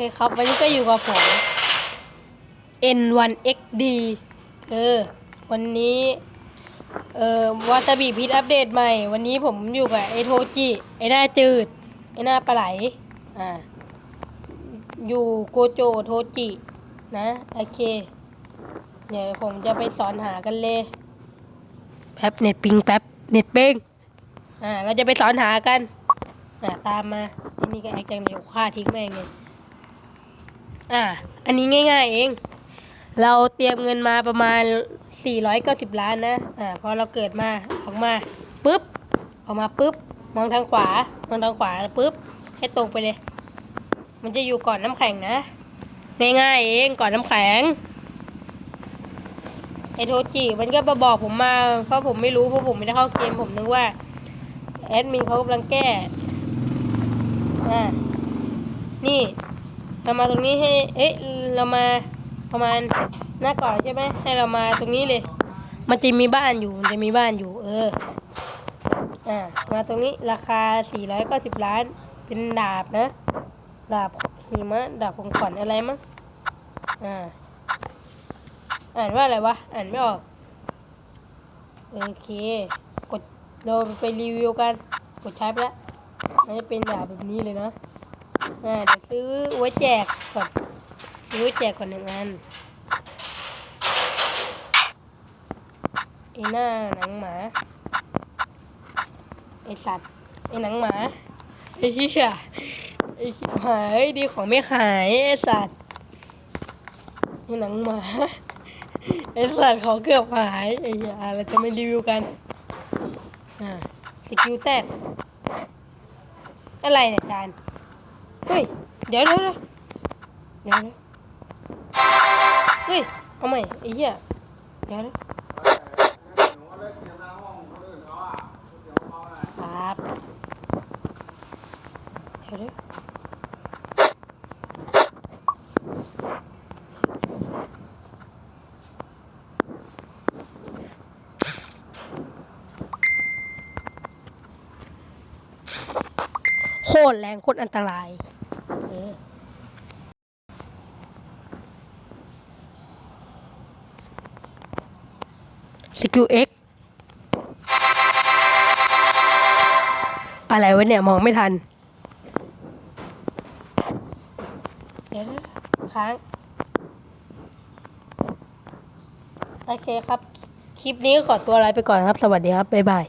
เคครับวันนี้ก็อยู่กับผม N1XD เออวันนี้เอ่อวาซาบิพิษอัปเดตใหม่ วันนี้ผมอยู่กับไอโทจิไอหน้าจืดไอหน้าปลาไหลอ่าอยู่โกโจโทจินะโอเคเดี๋ยวผมจะไปสอนหากันเลยแป๊บเน็ตปิงแป๊บเน็ตเป้งอ่าเราจะไปสอนหากันอ่าตามมาอันนี้ก็แอคจังเร็วฆ่าทิ้งแม่งเลย อ่า อันนี้ง่าย ๆ เอง เราเตรียมเงินมาประมาณ 490 ล้านนะ อ่า พอเราเกิดมาออกมาปุ๊บ ออกมาปุ๊บ มองทางขวา มองทางขวาปุ๊บ ให้ตรงไปเลย มันจะอยู่ก่อนน้ำแข็งนะ ง่ายๆเองก่อนน้ำแข็งไอโทจิมันก็มาบอกผมมา เพราะผมไม่รู้เพราะผมไม่ได้เข้าเกมผมนึกว่าแอดมินเขากำลังแก้ อ่า นี่ เรามาตรงนี้ให้ เอ๊ะ เรามาประมาณหน้าก่อนใช่ไหมให้เรามาตรงนี้เลย มันจะมีบ้านอยู่ มันจะมีบ้านอยู่ เออ อ่า มาตรงนี้ราคา490ล้าน เป็นดาบนะ ดาบหิมะ ดาบของขวัญอะไรมั้ง อ่า อ่านว่าอะไรวะ อ่านไม่ออก โอเค กดเราไปรีวิวกัน กดใช้ไปแล้วมันจะเป็นดาบแบบนี้เลยนะ อ่าเดี๋ยวซื้อไว้แจกก่อนซื้อไว้แจกก่อนหนึ่งอันไอหน้าหนังหมาไอสัตว์ไอหนังหมาไอเหี้ยไอชิบหายดีของไม่ขายไอสัตว์ไอหนังหมาไอสัตว์ของเกือบหายไอเหี้ยอะเราจะไมารีวิวกันอ่าสกิลแซดอะไรเนี่ยจาน เฮ้ย เดี๋ยวเดี๋ยวเดี๋ยวเฮ้ย เอาใหม่ไอ้เหี้ยเดี๋ยวครับเดี๋ยวเดี๋ยวโคตรแรงโคตรอันตราย เออสกิลเอ็กอะไรวะเนี่ย มองไม่ทัน เดี๋ยวค้างโอเคครับ คลิปนี้ขอตัวลาไปก่อนครับ สวัสดีครับ บ๊ายบาย